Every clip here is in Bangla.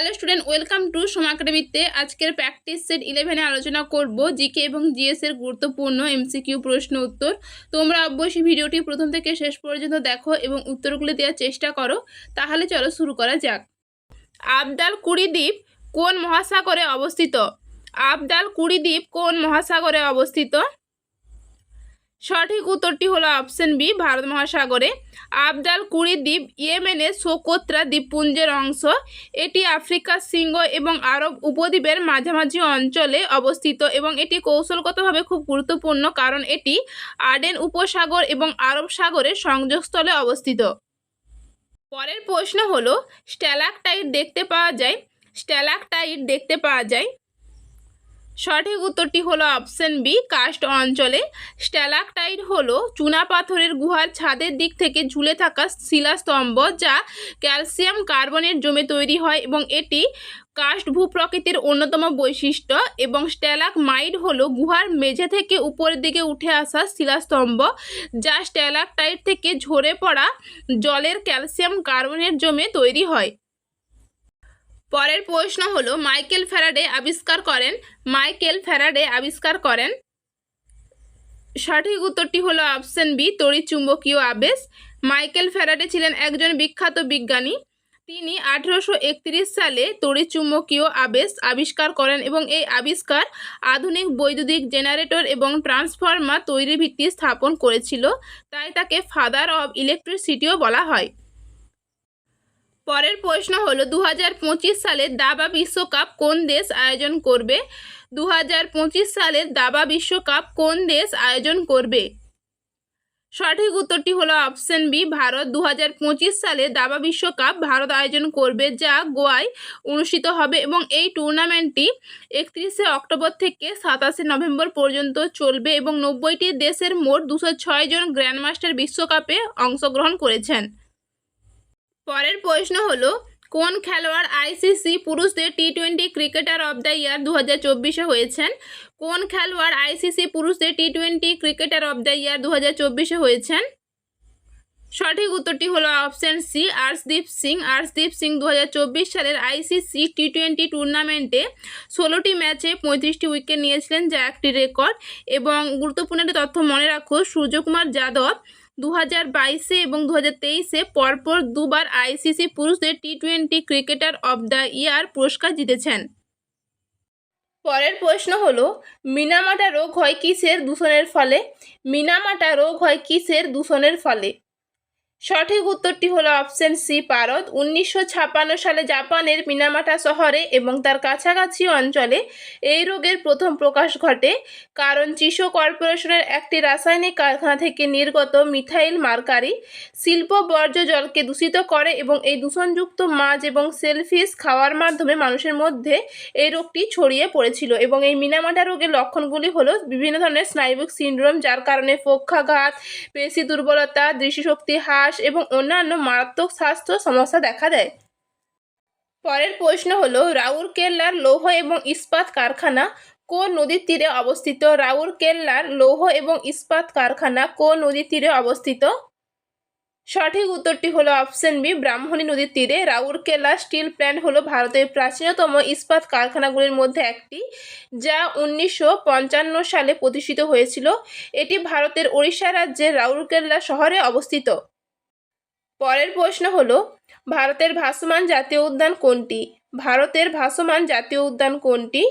Hello student welcome to Soma একাডেমিতে আজকের প্র্যাকটিস সেট ইলেভেনে আলোচনা করব জিকে এবং জিএস এর গুরুত্বপূর্ণ এমসিকিউ প্রশ্ন উত্তর। তোমরা অবশ্যই ভিডিওটি প্রথম থেকে শেষ পর্যন্ত দেখো এবং উত্তরগুলি দেওয়ার চেষ্টা করো। তাহলে চলো শুরু করা যাক। আবদাল কুড়ি দ্বীপ কোন মহাসাগরে অবস্থিত? আবদাল কুড়ি দ্বীপ কোন মহাসাগরে অবস্থিত? সঠিক উত্তরটি হলো অপশন বি ভারত মহাসাগরে। আবদাল, কুড়ি দ্বীপ ইয়েমেনের সোকোত্রা দ্বীপপুঞ্জের অংশ। এটি আফ্রিকার সিংহ এবং আরব উপদ্বীপের মাঝামাঝি অঞ্চলে অবস্থিত এবং এটি কৌশলগতভাবে খুব গুরুত্বপূর্ণ কারণ এটি আডেন উপসাগর এবং আরব সাগরের সংযোগস্থলে অবস্থিত। পরের প্রশ্ন হলো, স্ট্যালাকটাইট দেখতে পাওয়া যায়। স্ট্যালাকটাইট দেখতে পাওয়া যায়। সঠিক উত্তরটি হলো অপশন বি কাস্ট অঞ্চলে। স্ট্যালাকটাইট হলো চুনাপাথরের গুহার ছাদের দিক থেকে ঝুলে থাকা শিলাস্তম্ভ যা ক্যালসিয়াম কার্বনের জমে তৈরি হয় এবং এটি কাস্ট ভূপ্রকৃতির অন্যতম বৈশিষ্ট্য এবং স্ট্যালাক মাইড হলো গুহার মেঝে থেকে উপরের দিকে উঠে আসা শিলাস্তম্ভ যা স্ট্যালাকটাইট থেকে ঝরে পড়া জলের ক্যালসিয়াম কার্বনের জমে তৈরি হয়। পরের প্রশ্ন হলো, মাইকেল ফ্যারাডে আবিষ্কার করেন, মাইকেল ফ্যারাডে আবিষ্কার করেন। সঠিক উত্তরটি হলো অপশন বি তড়িৎচুম্বকীয় আবেশ। মাইকেল ফ্যারাডে ছিলেন একজন বিখ্যাত বিজ্ঞানী। তিনি আঠেরোশো একত্রিশ সালে তড়িৎচুম্বকীয় আবেশ আবিষ্কার করেন এবং এই আবিষ্কার আধুনিক বৈদ্যুতিক জেনারেটর এবং ট্রান্সফর্মার তৈরি ভিত্তি স্থাপন করেছিল। তাই তাকে ফাদার অব ইলেকট্রিসিটিও বলা হয়। পরের প্রশ্ন হলো দু হাজার পঁচিশ সালে দাবা বিশ্বকাপ কোন দেশ আয়োজন করবে? দু সালের দাবা বিশ্বকাপ কোন দেশ আয়োজন করবে? সঠিক উত্তরটি হলো অপশন বি, ভারত। দু হাজার পঁচিশ সালে দাবা বিশ্বকাপ ভারত আয়োজন করবে যা গোয়ায় অনুষ্ঠিত হবে এবং এই টুর্নামেন্টটি একত্রিশে অক্টোবর থেকে সাতাশে নভেম্বর পর্যন্ত চলবে এবং নব্বইটি দেশের মোট দুশো জন গ্র্যান্ডমাস্টার বিশ্বকাপে অংশগ্রহণ করেছেন। পরের প্রশ্ন হলো, কোন খেলোয়াড় আইসিসি পুরুষদের T twenty cricketer of the year দু হাজার চব্বিশে হয়েছেন? কোন খেলোয়াড় আইসিসি পুরুষদের T twenty cricketer of the year দু হাজার চব্বিশে হয়েছেন? সঠিক উত্তরটি হলো অপশান সি আর্শদীপ সিং। আর্শদীপ সিং দু হাজার চব্বিশ সালের আইসিসি টি টোয়েন্টি টুর্নামেন্টে ষোলোটি ম্যাচে পঁয়ত্রিশটি উইকেট নিয়েছিলেন, যা একটি রেকর্ড এবং গুরুত্বপূর্ণ একটি তথ্য মনে রাখো, সূর্যকুমার যাদব দু হাজার বাইশে এবং দু হাজার তেইশে পরপর দুবার আইসিসি পুরুষদের T twenty cricketer of the year পুরস্কার জিতেছেন। পরের প্রশ্ন হলো, মিনামাটা রোগ হয় কিসের দূষণের ফলে? মিনামাটা রোগ হয় কিসের দূষণের ফলে? সঠিক উত্তরটি হলো অপশন সি, পারদ। উনিশশো সালে জাপানের মিনামাটা শহরে এবং তার কাছাকাছি অঞ্চলে এই রোগের প্রথম প্রকাশ ঘটে। কারণ চিশো কর্পোরেশনের একটি রাসায়নিক কারখানা থেকে নির্গত মিথাইল মার্কারি শিল্প বর্জ্য জলকে দূষিত করে এবং এই দূষণযুক্ত মাছ এবং সেলফিশ খাওয়ার মাধ্যমে মানুষের মধ্যে এই রোগটি ছড়িয়ে পড়েছিল এবং এই মিনামাটা রোগের লক্ষণগুলি হলো বিভিন্ন ধরনের স্নায়বিক সিন্ড্রোম, যার কারণে পক্ষাঘাত পেশি দুর্বলতা, দৃষ্টিশক্তি হ্রাস এবং অন্যান্য মারাত্মক স্বাস্থ্য সমস্যা দেখা দেয়। পরের প্রশ্ন হল রাউরকেল্লার লৌহ এবং ইস্পাত কারখানা কোন নদীর তীরে অবস্থিত? রাউরকেল্লার লৌহ এবং ইস্পাত কারখানা কোন নদীর তীরে অবস্থিত? সঠিক উত্তরটি হলো অপশন বি, ব্রাহ্মণী নদীর তীরে। রাউরকেলা স্টিল প্ল্যান্ট হলো ভারতের প্রাচীনতম ইস্পাত কারখানাগুলির মধ্যে একটি, যা উনিশশো পঞ্চান্ন সালে প্রতিষ্ঠিত হয়েছিল। এটি ভারতের ওড়িশা রাজ্যের রাউরকেল্লা শহরে অবস্থিত। পরের প্রশ্ন হলো, ভারতের ভাসমান জাতীয় উদ্যান কোনটি? ভারতের ভাসমান জাতীয় উদ্যান কোনটি?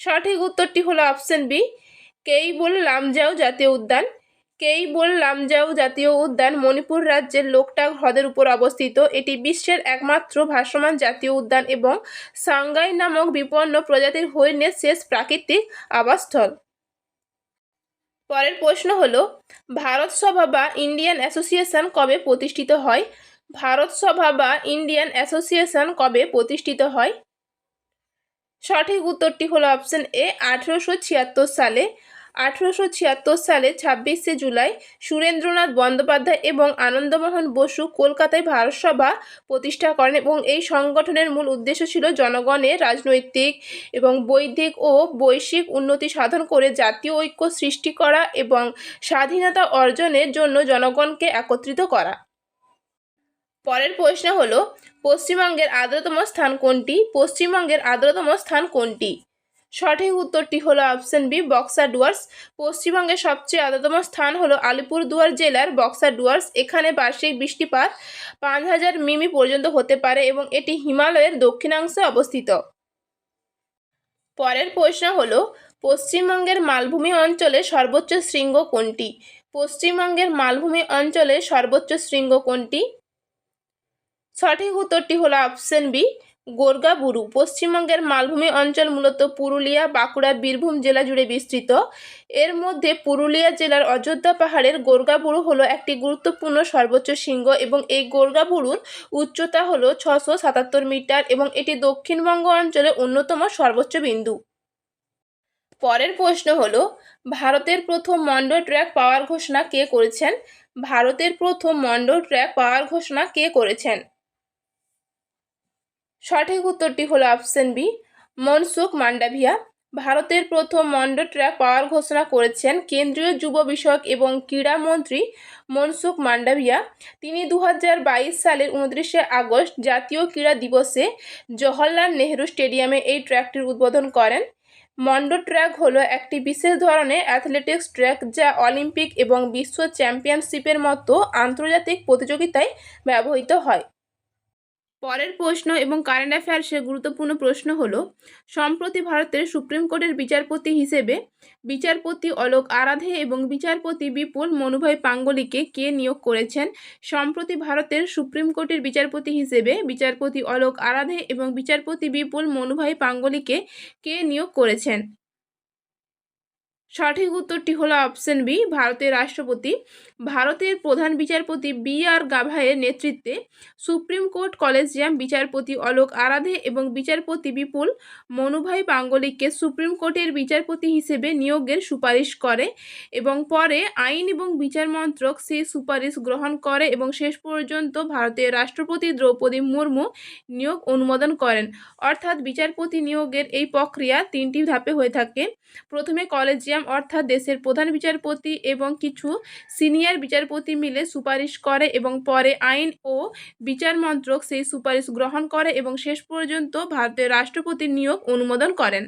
সঠিক উত্তরটি হলো অপশন বি, কেইবুল লামজাও জাতীয় উদ্যান। কেইবুল লামজাও জাতীয় উদ্যান মণিপুর রাজ্যের লোকটাক হ্রদের উপর অবস্থিত। এটি বিশ্বের একমাত্র ভাসমান জাতীয় উদ্যান এবং সাংগাই নামক বিপন্ন প্রজাতির হরিণের শেষ প্রাকৃতিক আবাসস্থল। পরের প্রশ্ন হলো, ভারত সভা বা ইন্ডিয়ান অ্যাসোসিয়েশন কবে প্রতিষ্ঠিত হয়? ভারত সভা বা ইন্ডিয়ান অ্যাসোসিয়েশন কবে প্রতিষ্ঠিত হয়? সঠিক উত্তরটি হলো অপশন এ আঠেরোশো ছিয়াত্তর সালে। আঠেরোশো ছিয়াত্তর সালে ছাব্বিশে জুলাই সুরেন্দ্রনাথ বন্দ্যোপাধ্যায় এবং আনন্দমোহন বসু কলকাতায় ভারতসভা প্রতিষ্ঠা করেন এবং এই সংগঠনের মূল উদ্দেশ্য ছিল জনগণের রাজনৈতিক এবং বৈদিক ও বৈশ্বিক উন্নতি সাধন করে জাতীয় ঐক্য সৃষ্টি করা এবং স্বাধীনতা অর্জনের জন্য জনগণকে একত্রিত করা। পরের প্রশ্ন হলো, পশ্চিমবঙ্গের আর্দ্রতম স্থান কোনটি? পশ্চিমবঙ্গের আর্দ্রতম স্থান কোনটি? সঠিক উত্তরটি হলো অপশন বি বক্সা ডুয়ার্স পশ্চিমবঙ্গের সবচেয়ে আর্দ্রতম স্থান হলো আলিপুরদুয়ার জেলার বক্সা ডুয়ার্স এখানে বার্ষিক বৃষ্টিপাত পাঁচ হাজার মিমি পর্যন্ত হতে পারে এবং এটি হিমালয়ের দক্ষিণাংশে অবস্থিত। পরের প্রশ্ন হলো, পশ্চিমবঙ্গের মালভূমি অঞ্চলে সর্বোচ্চ শৃঙ্গ কোনটি? পশ্চিমবঙ্গের মালভূমি অঞ্চলে সর্বোচ্চ শৃঙ্গ কোনটি? সঠিক উত্তরটি হলো অপশন বি গোর্গাবুরু পশ্চিমবঙ্গের মালভূমি অঞ্চল মূলত পুরুলিয়া, বাঁকুড়া, বীরভূম জেলা জুড়ে বিস্তৃত। এর মধ্যে পুরুলিয়া জেলার অযোধ্যা পাহাড়ের গোর্গাবুরু হলো একটি গুরুত্বপূর্ণ সর্বোচ্চ শৃঙ্গ এবং এই গোর্গাবুরুর উচ্চতা হলো ছশো সাতাত্তর মিটার এবং এটি দক্ষিণবঙ্গ অঞ্চলে অন্যতম সর্বোচ্চ বিন্দু। পরের প্রশ্ন হলো, ভারতের প্রথম মন্ডল ট্র্যাক পাওয়ার ঘোষণা কে করেছেন? ভারতের প্রথম মন্ডল ট্র্যাক পাওয়ার ঘোষণা কে করেছেন? সঠিক উত্তরটি হলো অপশন বি, মনসুখ মান্ডাভিয়া। ভারতের প্রথম মন্ডল ট্র্যাক পাওয়ার ঘোষণা করেছেন কেন্দ্রীয় যুব বিষয়ক এবং ক্রীড়া মন্ত্রী মনসুখ মান্ডাভিয়া। তিনি দু হাজার বাইশ সালের উনত্রিশে আগস্ট জাতীয় ক্রীড়া দিবসে জওহরলাল নেহরু স্টেডিয়ামে এই ট্র্যাকটির উদ্বোধন করেন। মন্ড ট্র্যাক হলো একটি বিশেষ ধরনের অ্যাথলেটিক্স ট্র্যাক যা অলিম্পিক এবং বিশ্ব চ্যাম্পিয়নশিপের মতো আন্তর্জাতিক প্রতিযোগিতায় ব্যবহৃত হয়। পরের প্রশ্ন এবং কারেন্ট অ্যাফেয়ার্সের গুরুত্বপূর্ণ প্রশ্ন হল, সম্প্রতি ভারতের সুপ্রিম কোর্টের বিচারপতি হিসেবে বিচারপতি অলোক আরাধে এবং বিচারপতি বিপুল মনুভাই পাঙ্গলিকে কে নিয়োগ করেছেন? সম্প্রতি ভারতের সুপ্রিম কোর্টের বিচারপতি হিসেবে বিচারপতি অলোক আরাধে এবং বিচারপতি বিপুল মনুভাই পাঙ্গলিকে কে নিয়োগ করেছেন? সঠিক উত্তরটি হলো অপশন বি, ভারতের রাষ্ট্রপতি। ভারতের প্রধান বিচারপতি বি আর গাভায়ের নেতৃত্বে সুপ্রিম কোর্ট কলেজিয়াম বিচারপতি অলোক আরাধে এবং বিচারপতি বিপুল মনুভাই পাঙ্গলিককে সুপ্রিম কোর্টের বিচারপতি হিসেবে নিয়োগের সুপারিশ করে এবং পরে আইন এবং বিচার মন্ত্রক সেই সুপারিশ গ্রহণ করে এবং শেষ পর্যন্ত ভারতের রাষ্ট্রপতি দ্রৌপদী মুর্মু নিয়োগ অনুমোদন করেন। অর্থাৎ বিচারপতি নিয়োগের এই প্রক্রিয়া তিনটি ধাপে হয়ে থাকে। প্রথমে কলেজিয়াম অর্থাৎ দেশের প্রধান বিচারপতি এবং কিছু সিনিয়র বিচারপতি মিলে সুপারিশ করে এবং পরে আইন ও বিচার মন্ত্রক সেই সুপারিশ গ্রহণ করে এবং শেষ পর্যন্ত ভারতের রাষ্ট্রপতি নিয়োগ অনুমোদন করেন।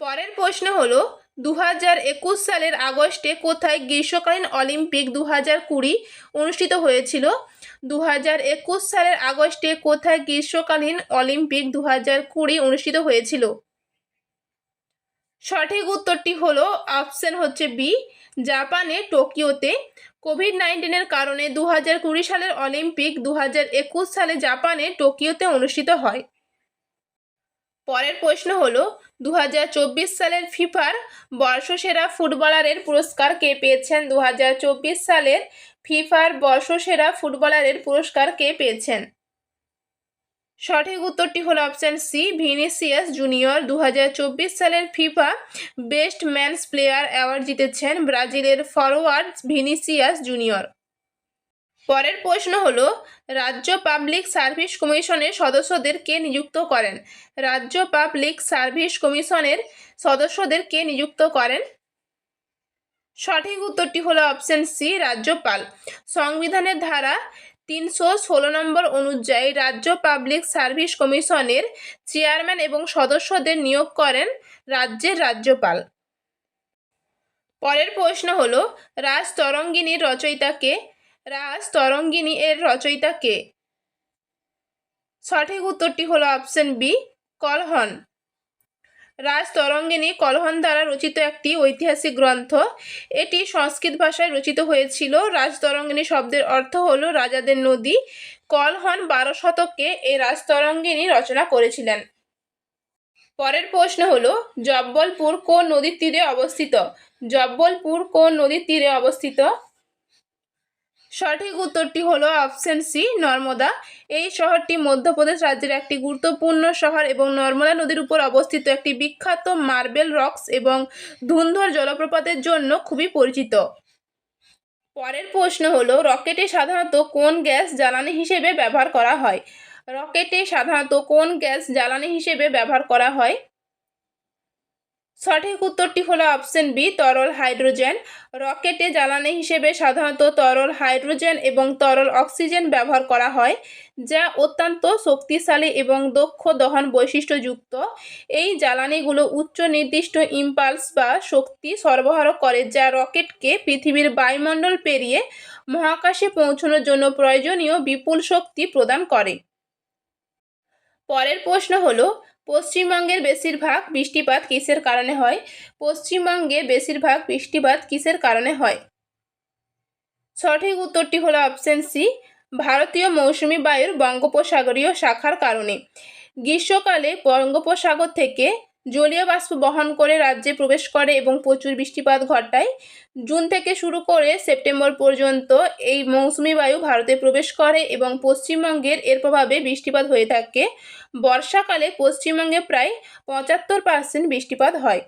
পরের প্রশ্ন হলো দু হাজার একুশ সালের আগস্টে কোথায় গ্রীষ্মকালীন অলিম্পিক দু হাজার কুড়ি অনুষ্ঠিত হয়েছিল? দু হাজার একুশ সালের আগস্টে কোথায় গ্রীষ্মকালীন অলিম্পিক দু হাজার কুড়ি অনুষ্ঠিত হয়েছিল? সঠিক উত্তরটি হলো অপশন হচ্ছে বি জাপানে টোকিওতে কোভিড নাইন্টিনের কারণে দু হাজার কুড়ি সালের অলিম্পিক দু হাজার একুশ সালে জাপানে টোকিওতে অনুষ্ঠিত হয়। পরের প্রশ্ন হলো দু হাজার চব্বিশ সালের ফিফার বর্ষসেরা ফুটবলারের পুরস্কার কে পেয়েছেন? দু হাজার চব্বিশ সালের ফিফার বর্ষসেরা ফুটবলারের পুরস্কার কে পেয়েছেন? সঠিক উত্তরটি হলো অপশান সি ভিনিসিয়াস জুনিয়র দু হাজার চব্বিশ সালের FIFA best man's player award জিতেছেন ব্রাজিলের ফরওয়ার্ড ভিনিসিয়াস জুনিয়র পরের প্রশ্ন হলো, রাজ্য পাবলিক সার্ভিস কমিশনের সদস্যদের কে নিযুক্ত করেন। রাজ্য পাবলিক সার্ভিস কমিশনের সদস্যদের কে নিযুক্ত করেন। সঠিক উত্তরটি হলো অপশন সি রাজ্যপাল। সংবিধানের ধারা তিনশো ষোলো নম্বর অনুযায়ী রাজ্য পাবলিক সার্ভিস কমিশনের চেয়ারম্যান এবং সদস্যদের নিয়োগ করেন রাজ্যের রাজ্যপাল। পরের প্রশ্ন হল, রাজ তরঙ্গিনীর রচয়িতাকে রাজ তরঙ্গিনী এর রচয়িতাকে সঠিক উত্তরটি হলো option B, Kalhana. Rajatarangini Kalhana দ্বারা রচিত একটি ঐতিহাসিক গ্রন্থ। এটি সংস্কৃত ভাষায় রচিত হয়েছিল। রাজতরঙ্গিনী শব্দের অর্থ হল রাজাদের নদী। কলহন বারো শতকে এই রাজতরঙ্গিনী রচনা করেছিলেন। পরের প্রশ্ন হলো, জব্বলপুর কোন নদীর তীরে অবস্থিত? জব্বলপুর কোন নদীর তীরে অবস্থিত? সঠিক উত্তরটি হলো অপশন সি, নর্মদা। এই শহরটি মধ্যপ্রদেশ রাজ্যের একটি গুরুত্বপূর্ণ শহর এবং নর্মদা নদীর উপর অবস্থিত একটি বিখ্যাত মার্বেল রক্স এবং ধুন্ধর জলপ্রপাতের জন্য খুবই পরিচিত। পরের প্রশ্ন হলো, রকেটে সাধারণত কোন গ্যাস জ্বালানি হিসেবে ব্যবহার করা হয়? রকেটে সাধারণত কোন গ্যাস জ্বালানি হিসেবে ব্যবহার করা হয়? সঠিক উত্তরটি হলো অপশন বি, তরল হাইড্রোজেন। রকেটে জ্বালানি হিসেবে সাধারণত তরল হাইড্রোজেন এবং তরল অক্সিজেন ব্যবহার করা হয়, যা অত্যন্ত শক্তিশালী এবং দক্ষ দহন বৈশিষ্ট্যযুক্ত। এই জ্বালানিগুলো উচ্চ নির্দিষ্ট ইম্পালস বা শক্তি সরবরাহ করে, যা রকেটকে পৃথিবীর বায়ুমণ্ডল পেরিয়ে মহাকাশে পৌঁছানোর জন্য প্রয়োজনীয় বিপুল শক্তি প্রদান করে। পরের প্রশ্ন হলো পশ্চিমবঙ্গের বেশিরভাগ বৃষ্টিপাত কিসের কারণে হয়? পশ্চিমবঙ্গে বেশিরভাগ বৃষ্টিপাত কিসের কারণে হয়? সঠিক উত্তরটি হলো অপশন সি, ভারতীয় মৌসুমি বায়ুর বঙ্গোপসাগরীয় শাখার কারণে। গ্রীষ্মকালে বঙ্গোপসাগর থেকে জলীয় বাষ্প বহন করে রাজ্যে প্রবেশ করে এবং প্রচুর বৃষ্টিপাত ঘটায়। জুন থেকে শুরু করে সেপ্টেম্বর পর্যন্ত এই মৌসুমি বায়ু ভারতে প্রবেশ করে এবং পশ্চিমবঙ্গের এর প্রভাবে বৃষ্টিপাত হয়ে থাকে। বর্ষাকালে পশ্চিমবঙ্গে প্রায় পঁচাত্তর পার্সেন্ট বৃষ্টিপাত হয়।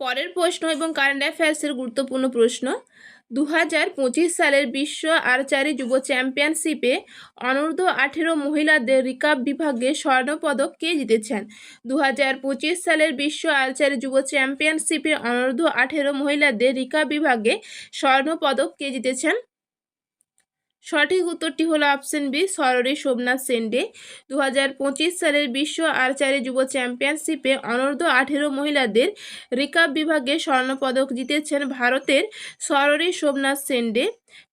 পরের প্রশ্ন এবং কারেন্ট অ্যাফেয়ার্সের গুরুত্বপূর্ণ প্রশ্ন দু হাজার পঁচিশ সালের বিশ্ব আর্চারি যুব চ্যাম্পিয়নশিপে অনূর্ধ্ব আঠেরো মহিলাদের রিকাব বিভাগে স্বর্ণপদক কে জিতেছেন? দু হাজার পঁচিশ সালের বিশ্ব আর্চারি যুব চ্যাম্পিয়নশিপে অনূর্ধ্ব আঠেরো মহিলাদের রিকাব বিভাগে স্বর্ণপদক কে জিতেছেন? সঠিক উত্তরটি হলো অপশন বি সররি সোমনাথ সেন্ডে। দু হাজার পঁচিশ সালের বিশ্ব আর্চারি যুব চ্যাম্পিয়নশিপে অনূর্ধ্ব আঠেরো মহিলাদের রিকাব বিভাগে স্বর্ণপদক জিতেছেন ভারতের সররি সোমনাথ সেন্ডে।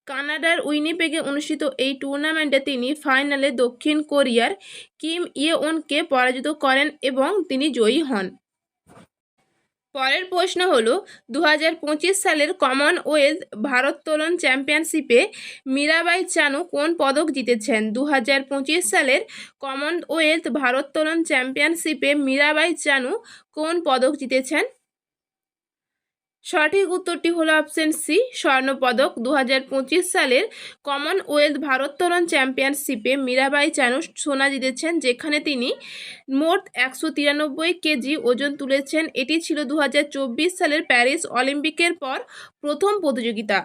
কানাডার উইনিপেগে অনুষ্ঠিত এই টুর্নামেন্টে তিনি ফাইনালে দক্ষিণ কোরিয়ার কিম ইয়েওনকে পরাজিত করেন এবং তিনি জয়ী হন। পরের প্রশ্ন হলো দু সালের কমনওয়েলথ ভারোত্তোলন চ্যাম্পিয়নশিপে মীরাবাই চানু কোন পদক জিতেছেন? দু হাজার পঁচিশ সালের কমনওয়েলথ ভারোত্তোলন চ্যাম্পিয়নশিপে মীরাবাই চানু কোন পদক জিতেছেন? সঠিক উত্তরটি হলো অপশন সি স্বর্ণপদক দু হাজার পঁচিশ সালের কমনওয়েলথ ভারোত্তোলন চ্যাম্পিয়নশিপে মীরাবাই চানু সোনা জিতেছেন, যেখানে তিনি মোট একশো তিরানব্বই কেজি ওজন তুলেছেন। এটি ছিল দু হাজার চব্বিশ সালের প্যারিস অলিম্পিকের পর প্রথম প্রতিযোগিতা।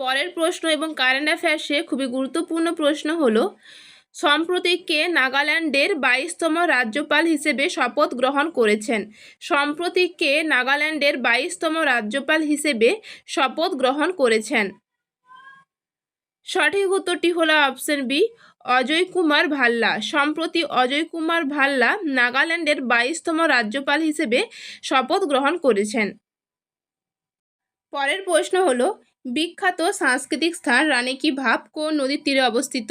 পরের প্রশ্ন এবং কারেন্ট অ্যাফেয়ার্সে খুবই গুরুত্বপূর্ণ প্রশ্ন হলো সম্প্রতি কে নাগাল্যান্ডের বাইশতম রাজ্যপাল হিসেবে শপথ গ্রহণ করেছেন। সম্প্রতি কে নাগাল্যান্ডের বাইশতম রাজ্যপাল হিসেবে শপথ গ্রহণ করেছেন। সঠিক উত্তরটি হলো অপশন বি, অজয় কুমার ভাল্লা। সম্প্রতি অজয় কুমার ভাল্লা নাগাল্যান্ডের বাইশতম রাজ্যপাল হিসেবে শপথ গ্রহণ করেছেন। পরের প্রশ্ন হলো বিখ্যাত সাংস্কৃতিক স্থান রানী কি ভাব কোন নদীর তীরে অবস্থিত?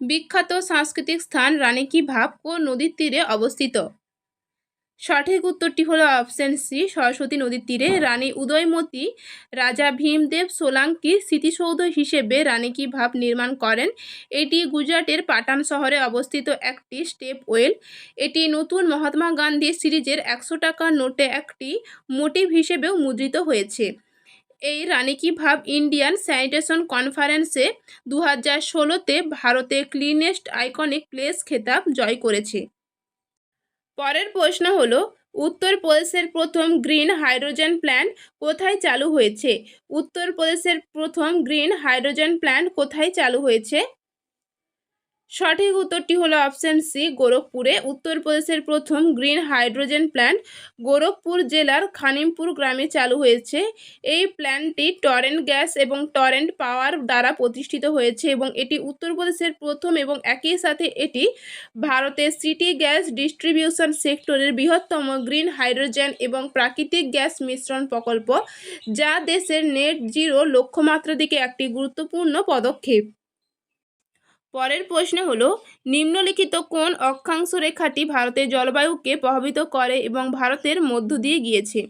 বিখ্যাত সাংস্কৃতিক স্থান রানী কি ভাব কোন নদীর তীরে অবস্থিত? সঠিক উত্তরটি হলো অপশন সি, সরস্বতী নদীর তীরে। রানী উদয়মতী রাজা ভীমদেব সোলাঙ্কি স্মৃতিসৌধ হিসেবে রানী কি ভাব নির্মাণ করেন। এটি গুজরাটের পাটান শহরে অবস্থিত একটি স্টেপ ওয়েল। এটি নতুন মহাত্মা গান্ধী সিরিজের একশো টাকার নোটে একটি মোটিভ হিসেবেও মুদ্রিত হয়েছে। এই রানী কি ভাব ইন্ডিয়ান স্যানিটেশন কনফারেন্সে দু হাজার ষোলোতে ভারতে ক্লিনেস্ট আইকনিক প্লেস খেতাব জয় করেছে। পরের প্রশ্ন হলো উত্তরপ্রদেশের প্রথম গ্রিন হাইড্রোজেন প্ল্যান্ট কোথায় চালু হয়েছে? উত্তরপ্রদেশের প্রথম গ্রিন হাইড্রোজেন প্ল্যান্ট কোথায় চালু হয়েছে? সঠিক উত্তরটি হলো অপশান সি, গোরখপুরে। উত্তরপ্রদেশের প্রথম গ্রিন হাইড্রোজেন প্ল্যান্ট গোরখপুর জেলার খানিমপুর গ্রামে চালু হয়েছে। এই প্ল্যান্টটি টরেন্ট গ্যাস এবং টরেন্ট পাওয়ার দ্বারা প্রতিষ্ঠিত হয়েছে এবং এটি উত্তরপ্রদেশের প্রথম এবং একই সাথে এটি ভারতের সিটি গ্যাস ডিস্ট্রিবিউশন সেক্টরের বৃহত্তম গ্রিন হাইড্রোজেন এবং প্রাকৃতিক গ্যাস মিশ্রণ প্রকল্প, যা দেশের নেট জিরো লক্ষ্যমাত্রার দিকে একটি গুরুত্বপূর্ণ পদক্ষেপ। পরের প্রশ্ন হল, নিম্নলিখিত কোন অক্ষাংশ রেখাটি ভারতের জলবায়ুকে প্রভাবিত করে এবং ভারতের মধ্য দিয়ে গিয়েছে?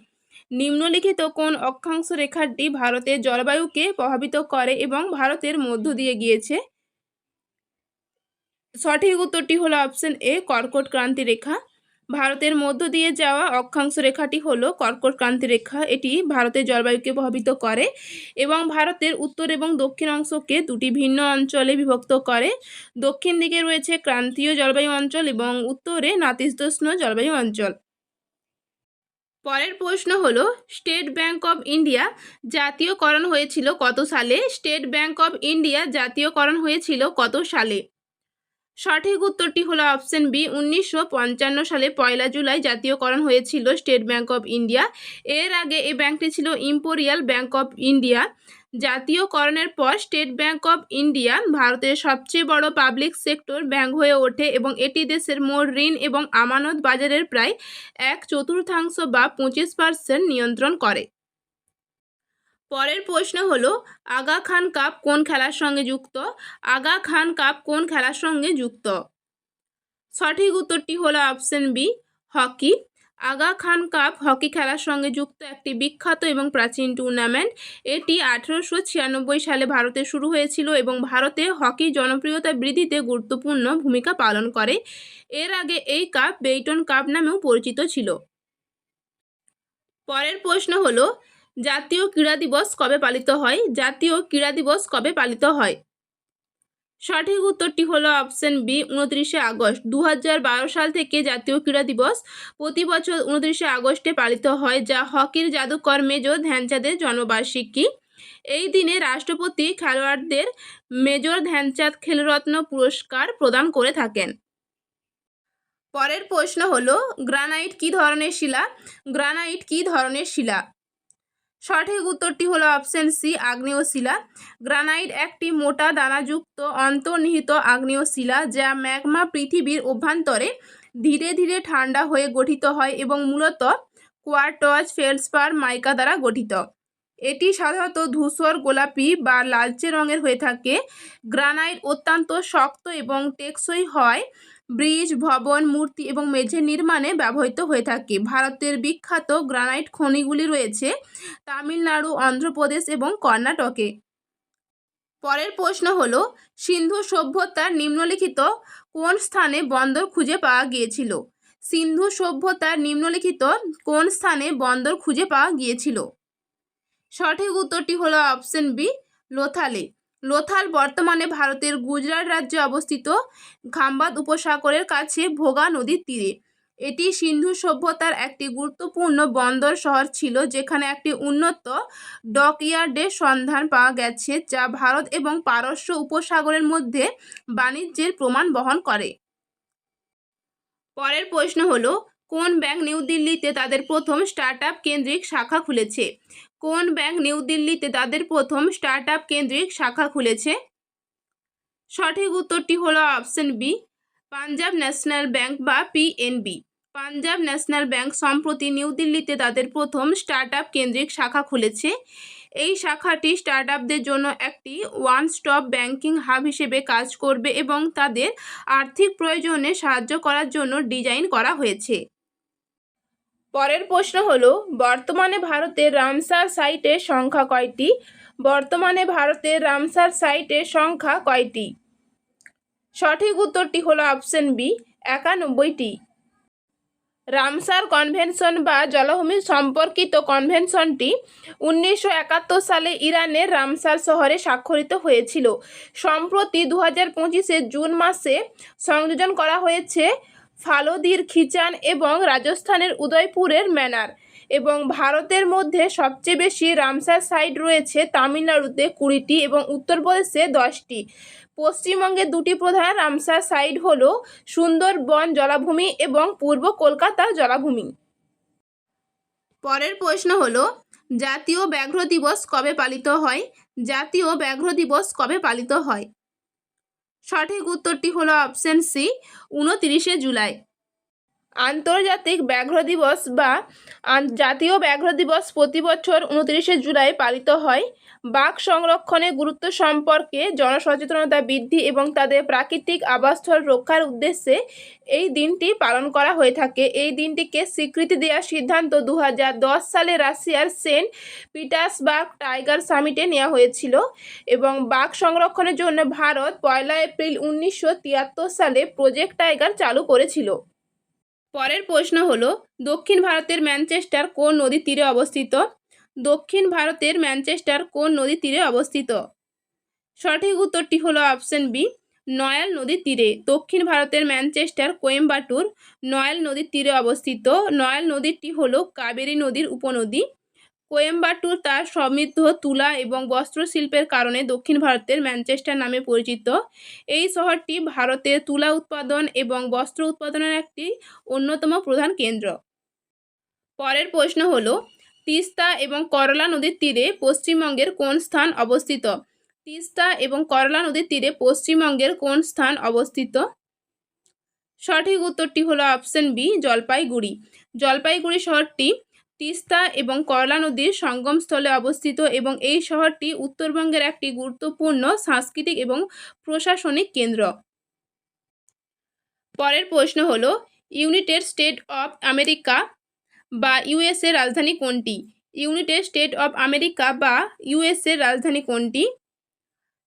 নিম্নলিখিত কোন অক্ষাংশ রেখাটি ভারতের জলবায়ুকে প্রভাবিত করে এবং ভারতের মধ্য দিয়ে গিয়েছে? সঠিক উত্তরটি হলো অপশন এ কর্কট ক্রান্তি রেখা। ভারতের মধ্য দিয়ে যাওয়া অক্ষাংশ রেখাটি হল কর্কট ক্রান্তি রেখা। এটি ভারতের জলবায়ুকে প্রভাবিত করে এবং ভারতের উত্তর এবং দক্ষিণ অংশকে দুটি ভিন্ন অঞ্চলে বিভক্ত করে। দক্ষিণ দিকে রয়েছে ক্রান্তীয় জলবায়ু অঞ্চল এবং উত্তরে নাতিশীতোষ্ণ জলবায়ু অঞ্চল। পরের প্রশ্ন হলো, স্টেট ব্যাংক অফ ইন্ডিয়া জাতীয়করণ হয়েছিল কত সালে? স্টেট ব্যাংক অফ ইন্ডিয়া জাতীয়করণ হয়েছিল কত সালে? সঠিক উত্তরটি হলো অপশন বি। উনিশশো পঞ্চান্ন সালে পয়লা জুলাই জাতীয়করণ হয়েছিল স্টেট ব্যাংক অফ ইন্ডিয়া। এর আগে এই ব্যাংকটি ছিল ইম্পোরিয়াল ব্যাংক অফ ইন্ডিয়া। জাতীয়করণের পর স্টেট ব্যাংক অফ ইন্ডিয়া ভারতের সবচেয়ে বড় পাবলিক সেক্টর ব্যাংক হয়ে ওঠে এবং এটি দেশের মোট ঋণ এবং আমানত বাজারের প্রায় এক চতুর্থাংশ বা পঁচিশ পার্সেন্ট নিয়ন্ত্রণ করে। পরের প্রশ্ন হলো, আগা খান কাপ কোন খেলার সঙ্গে যুক্ত? আগা খান কাপ কোন খেলার সঙ্গে যুক্ত? সঠিক উত্তরটি হলো option B, hockey. Aga Khan cup hockey খেলার সঙ্গে যুক্ত একটি বিখ্যাত এবং প্রাচীন টুর্নামেন্ট। এটি আঠেরোশো ছিয়ানব্বই সালে ভারতে শুরু হয়েছিল এবং ভারতে হকি জনপ্রিয়তা বৃদ্ধিতে গুরুত্বপূর্ণ ভূমিকা পালন করে। এর আগে এই কাপ বেইটন কাপ নামেও পরিচিত ছিল। পরের প্রশ্ন হলো জাতীয় ক্রীড়া দিবস কবে পালিত হয়? জাতীয় ক্রীড়া দিবস কবে পালিত হয়? সঠিক উত্তরটি হলো অপশন বি, উনত্রিশে আগস্ট। দু হাজার বারো সাল থেকে জাতীয় ক্রীড়া দিবস প্রতি বছর উনত্রিশে আগস্টে পালিত হয়, যা হকির জাদুকর মেজর ধ্যানচাঁদের জন্মবার্ষিকী। এই দিনে রাষ্ট্রপতি খেলোয়াড়দের মেজর ধ্যানচাঁদ খেলরত্ন পুরস্কার প্রদান করে থাকেন। পরের প্রশ্ন হলো, গ্রানাইট কী ধরনের শিলা? গ্রানাইট কী ধরনের শিলা? সঠিক উত্তরটি হলো অপশন সি আগ্নেয় শিলা গ্রানাইট একটি মোটা দানাযুক্ত অন্তর্নিহিত আগ্নেয় শিলা যা ম্যাগমা পৃথিবীর অভ্যন্তরে ধীরে ধীরে ঠান্ডা হয়ে গঠিত হয় এবং মূলত কোয়ার্টজ ফেলসপার মাইকা দ্বারা গঠিত। এটি সাধারণত ধূসর গোলাপি বা লালচে রঙের হয়ে থাকে। গ্রানাইট অত্যন্ত শক্ত এবং টেকসই হয় ব্রিজ, ভবন, মূর্তি এবং মেঝে নির্মাণে ব্যবহৃত হয়ে থাকে। ভারতের বিখ্যাত গ্রানাইট খনিগুলি রয়েছে তামিলনাড়ু, অন্ধ্রপ্রদেশ এবং কর্ণাটকে। পরের প্রশ্ন হলো, সিন্ধু সভ্যতার নিম্নলিখিত কোন স্থানে বন্দর খুঁজে পাওয়া গিয়েছিল? সিন্ধু সভ্যতার নিম্নলিখিত কোন স্থানে বন্দর খুঁজে পাওয়া গিয়েছিল? সঠিক উত্তরটি হলো অপশন বি, লোথালে। লোথাল বর্তমানে ভারতের গুজরাট রাজ্যে অবস্থিত খাম্বাদ উপসাগরের কাছে ভোগা নদীর তীরে। এটি সিন্ধু সভ্যতার একটি গুরুত্বপূর্ণ বন্দর শহর ছিল, যেখানে একটি উন্নত ডকইয়ার্ডের সন্ধান পাওয়া গেছে, যা ভারত এবং পারস্য উপসাগরের মধ্যে বাণিজ্যের প্রমাণ বহন করে। পরের প্রশ্ন হলো, কোন ব্যাংক নিউ দিল্লিতে তাদের প্রথম স্টার্ট আপ কেন্দ্রিক শাখা খুলেছে? কোন ব্যাংক নিউ দিল্লিতে তাদের প্রথম স্টার্ট আপ কেন্দ্রিক শাখা খুলেছে? সঠিক উত্তরটি হলো option B, Punjab national bank বা পিএনবি পাঞ্জাব ন্যাশনাল ব্যাংক সম্প্রতি নিউ দিল্লিতে তাদের প্রথম স্টার্ট আপ কেন্দ্রিক শাখা খুলেছে। এই শাখাটি স্টার্ট আপদের জন্য একটি ওয়ান স্টপ ব্যাংকিং হাব হিসেবে কাজ করবে এবং তাদের আর্থিক প্রয়োজনে সাহায্য করার জন্য ডিজাইন করা হয়েছে। পরের প্রশ্ন হলো, বর্তমানে ভারতের রামসার সাইটের সংখ্যা কয়টি? বর্তমানে ভারতের রামসার সাইটের সংখ্যা কয়টি? সঠিক উত্তরটি হলো অপশন বি, একানব্বইটি। রামসার কনভেনশন বা জলাভূমি সম্পর্কিত কনভেনশনটি উনিশশো একাত্তর সালে ইরানের রামসার শহরে স্বাক্ষরিত হয়েছিল। সম্প্রতি দু হাজার পঁচিশের জুন মাসে সংযোজন করা হয়েছে ফালোদির খিচান এবং রাজস্থানের উদয়পুরের ম্যানার। এবং ভারতের মধ্যে সবচেয়ে বেশি রামসার সাইট রয়েছে তামিলনাড়ুতে কুড়িটি এবং উত্তরপ্রদেশে দশটি। পশ্চিমবঙ্গে দুটি প্রধান রামসার সাইট হল সুন্দরবন জলাভূমি এবং পূর্ব কলকাতা জলাভূমি। পরের প্রশ্ন হলো, জাতীয় ব্যাঘ্র দিবস কবে পালিত হয়? জাতীয় ব্যাঘ্র দিবস কবে পালিত হয়? সঠিক উত্তরটি হলো অপশন সি উনতিরিশে জুলাই। আন্তর্জাতিক ব্যাঘ্র দিবস বা জাতীয় ব্যাঘ্র দিবস প্রতি বছর উনতিরিশে জুলাই পালিত হয়। বাঘ সংরক্ষণের গুরুত্ব সম্পর্কে জনসচেতনতা বৃদ্ধি এবং তাদের প্রাকৃতিক আবাসস্থল রক্ষার উদ্দেশ্যে এই দিনটি পালন করা হয়ে থাকে। এই দিনটিকে স্বীকৃতি দেওয়ার সিদ্ধান্ত দু হাজার দশ সালে রাশিয়ার সেন্ট পিটার্সবার্গ টাইগার সামিটে নেওয়া হয়েছিল এবং বাঘ সংরক্ষণের জন্য ভারত পয়লা এপ্রিল উনিশশো তিয়াত্তর সালে প্রজেক্ট টাইগার চালু করেছিল। পরের প্রশ্ন হলো, দক্ষিণ ভারতের ম্যানচেস্টার কোন নদীর তীরে অবস্থিত? দক্ষিণ ভারতের ম্যানচেস্টার কোন নদীর তীরে অবস্থিত? সঠিক উত্তরটি হলো অপশন বি, নয়াল নদীর তীরে। দক্ষিণ ভারতের ম্যানচেস্টার কোয়েম্বাটুর নয়াল নদীর তীরে অবস্থিত। নয়াল নদীটি হলো কাবেরী নদীর উপনদী। কোয়েম্বাটুর তার সমৃদ্ধ তুলা এবং বস্ত্রশিল্পের কারণে দক্ষিণ ভারতের ম্যানচেস্টার নামে পরিচিত। এই শহরটি ভারতের তুলা উৎপাদন এবং বস্ত্র উৎপাদনের একটি অন্যতম প্রধান কেন্দ্র। পরের প্রশ্ন হলো তিস্তা এবং করলা নদীর তীরে পশ্চিমবঙ্গের কোন স্থান অবস্থিত? তিস্তা এবং করলা নদীর তীরে পশ্চিমবঙ্গের কোন স্থান অবস্থিত? সঠিক উত্তরটি হলো অপশন বি জলপাইগুড়ি। জলপাইগুড়ি শহরটি তিস্তা এবং করলা নদীর সঙ্গমস্থলে অবস্থিত এবং এই শহরটি উত্তরবঙ্গের একটি গুরুত্বপূর্ণ সাংস্কৃতিক এবং প্রশাসনিক কেন্দ্র। পরের প্রশ্ন হলো ইউনাইটেড স্টেট অফ আমেরিকা বা ইউএসএ রাজধানী কোনটি? ইউনাইটেড স্টেট অফ আমেরিকা বা ইউএসএ রাজধানী কোনটি?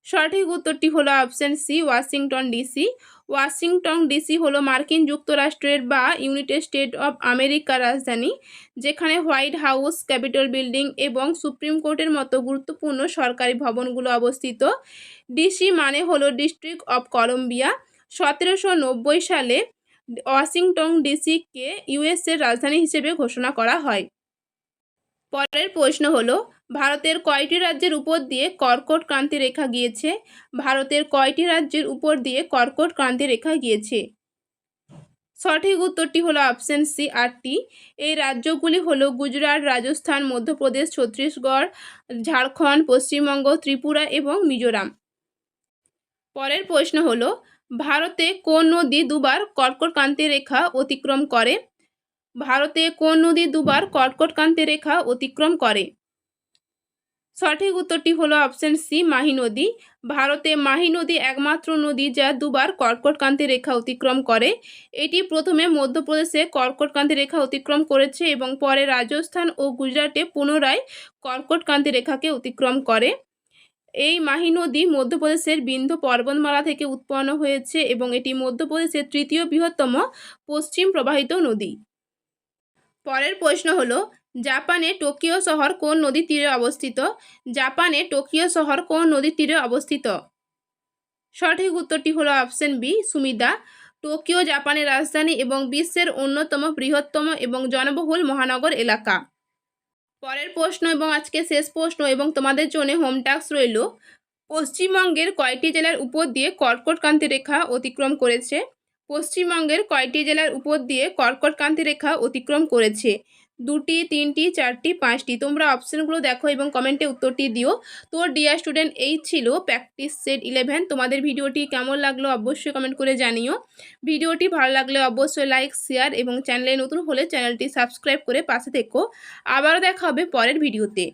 সঠিক উত্তরটি হলো option C Washington DC Washington DC হলো মার্কিন যুক্তরাষ্ট্রের বা ইউনাইটেড স্টেট অফ আমেরিকার রাজধানী, যেখানে হোয়াইট হাউস, ক্যাপিটল বিল্ডিং এবং সুপ্রিম কোর্টের মতো গুরুত্বপূর্ণ সরকারি ভবনগুলো অবস্থিত। ডিসি মানে হলো ডিস্ট্রিক্ট অফ কলম্বিয়া সতেরোশো নব্বই সালে ওয়াশিংটন ডিসিকে ইউএসএর রাজধানী হিসেবে ঘোষণা করা হয়। পরের প্রশ্ন হলো, ভারতের কয়টি রাজ্যের উপর দিয়ে কর্কট ক্রান্তি রেখা গিয়েছে? ভারতের কয়টি রাজ্যের উপর দিয়ে কর্কট ক্রান্তি রেখা গিয়েছে? সঠিক উত্তরটি হলো অপশন সি আটটি এই রাজ্যগুলি হলো গুজরাট, রাজস্থান, মধ্যপ্রদেশ, ছত্তিশগড়, ঝাড়খণ্ড, পশ্চিমবঙ্গ, ত্রিপুরা এবং মিজোরাম। পরের প্রশ্ন হলো ভারতে কোন নদী দুবার কর্কটক্রান্তি রেখা অতিক্রম করে? ভারতে কোন নদী দুবার কর্কটক্রান্তি রেখা অতিক্রম করে? সঠিক উত্তরটি হলো অপশন সি, মাহি নদী। ভারতে মাহি নদী একমাত্র নদী যা দুবার কর্কটক্রান্তি রেখা অতিক্রম করে। এটি প্রথমে মধ্যপ্রদেশে কর্কটক্রান্তি রেখা অতিক্রম করেছে এবং পরে রাজস্থান ও গুজরাটে পুনরায় কর্কটক্রান্তি রেখাকে অতিক্রম করে। এই মাহি নদী মধ্যপ্রদেশের বিন্ধ্য পর্বতমালা থেকে উৎপন্ন হয়েছে এবং এটি মধ্যপ্রদেশের তৃতীয় বৃহত্তম পশ্চিম প্রবাহিত নদী। পরের প্রশ্ন হলো, জাপানে টোকিও শহর কোন নদীর তীরে অবস্থিত? জাপানে টোকিও শহর কোন নদীর তীরে অবস্থিত? সঠিক উত্তরটি হলো অপশন বি, সুমিদা। টোকিও জাপানের রাজধানী এবং বিশ্বের অন্যতম বৃহত্তম এবং জনবহুল মহানগর এলাকা। পরের প্রশ্ন এবং আজকে শেষ প্রশ্ন এবং তোমাদের জন্য হোম টাস্ক রইল। পশ্চিমবঙ্গের কয়টি জেলার উপর দিয়ে কর্কটকান্তি রেখা অতিক্রম করেছে? পশ্চিমবঙ্গের কয়টি জেলার উপর দিয়ে কর্কটকান্তি রেখা অতিক্রম করেছে? দুটি, তিনটি, চারটি, পাঁচটি। তোমরা অপশানগুলো দেখো এবং কমেন্টে উত্তরটি দিও। তোর ডিয়ার স্টুডেন্ট এই ছিল প্র্যাকটিস সেট ইলেভেন তোমাদের ভিডিওটি কেমন লাগল অবশ্যই কমেন্ট করে জানিও। ভিডিওটি ভালো লাগলে অবশ্যই লাইক শেয়ার এবং চ্যানেলে নতুন হলে চ্যানেলটি সাবস্ক্রাইব করে পাশে থেকো। আবারও দেখা হবে পরের ভিডিওতে।